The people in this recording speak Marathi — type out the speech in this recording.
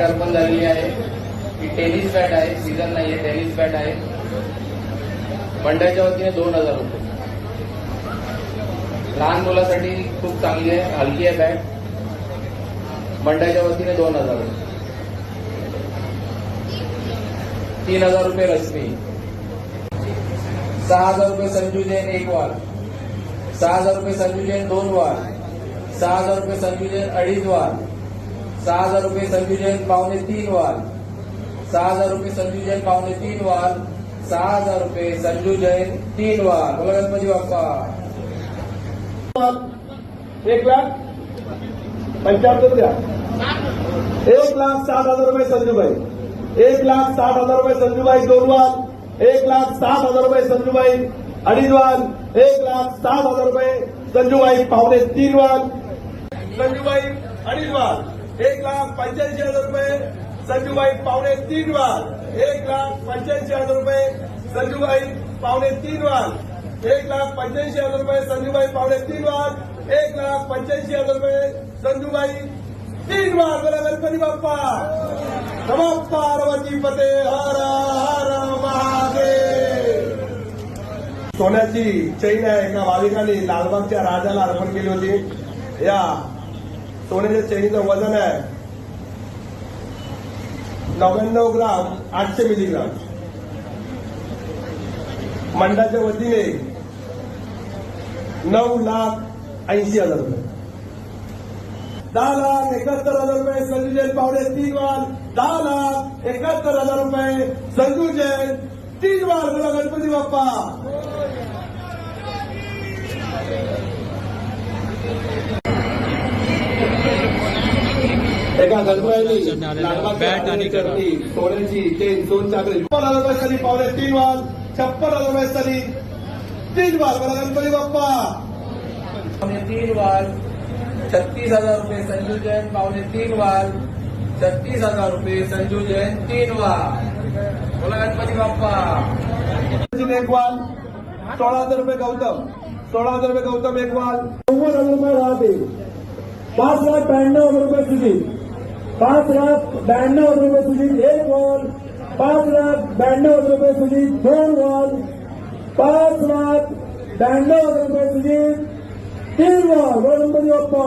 अर्पण झालेली आहे. टेनिस बॅट आहे. सीझन नाही आहे टेनिस बॅट आहे. मंडळाच्या वतीने दोन हज़ार रुपये. लहान मुलासाठी खूप चांगली आहे, हलकी आहे बॅट. मंडळाच्या वतीने दोन हज़ार रुपये. तीन हज़ार रुपये रश्मी. सहा हज़ार रुपये संजू जैन एक वार. सहा हज़ार रुपये संजू जैन दोन वार. सहा हज़ार रुपये संजू जैन अडीच वार. सहा हजार रुपये संजू जैन पावणे तीन वाल. सहा हजार रुपये संजू जैन पावणे तीन वाल. सहा हजार रुपये संजू जैन तीन वाल. बोला गणपती बाप्पा. एक लाख पंच्याहत्तर द्या. एक लाख सात हजार रुपये संजूबाई. एक लाख सात हजार रुपये संजूबाई दोन वाल. एक लाख सात हजार रुपये संजूबाई अडीच वाल. एक लाख सात हजार रुपये संजूबाई पावणे तीन वाल. संजूबाई अडीच वाल. एक लाख पंच्याऐंशी हजार रुपये. संजूबाई पावणे तीन वाल. एक लाख पंच्याऐंशी हजार रुपये. संजूबाई पावणे तीन वाल. एक लाख पंच्याऐंशी हजार रुपये. संजूबाई पावणे तीन वाल. एक लाख पंच्याऐंशी हजार रुपये. संजूबाई तीन वाल. बोला गणपती बाप्पा. नमो पार्वती पते. हर हर महादेव. सोन्याची चैन आहे एका भाविकाने लालबागच्या राजाला अर्पण केली होती. या सोन्याच्या चैनीचं वजन आहे. नव्याण्णव ग्राम आठशे मिलीग्राम. मंडळाच्या वतीने नऊ लाख ऐंशी हजार रुपये. दहा लाख एकाहत्तर हजार रुपये संजू जैन पावडे तीन वार दहा लाख एकाहत्तर हजार रुपये संजू जैन तीन वार बोला गणपती बाप्पा. एका गणपती बॅट आणि चटणी सोन्याची चेन सोन चाकरी. छप्पन हजार रुपये सली पावणे तीन वार छप्पन हजार रुपये सली तीन वार बोला गणपती बाप्पा. पावणे तीन वार छत्तीस हजार रुपये संजू जैन पावणे तीन वार छत्तीस हजार रुपये संजू जैन तीन वार बोला गणपती बाप्पा. एक वाल. सोळा हजार रुपये गौतम. सोळा हजार रुपये गौतम एक वाल. नव्वद हजार रुपये राहते पाच लाख ब्याण्णव हजार रुपये सुजित पाच लाख ब्याण्णव हजार रुपये सुजित एक वॉल पाच लाख ब्याण्णव हजार रुपये सुजित दोन वॉल पाच लाख ब्याण्णव हजार रुपये सुजित तीन वॉल। गणपती बाप्पा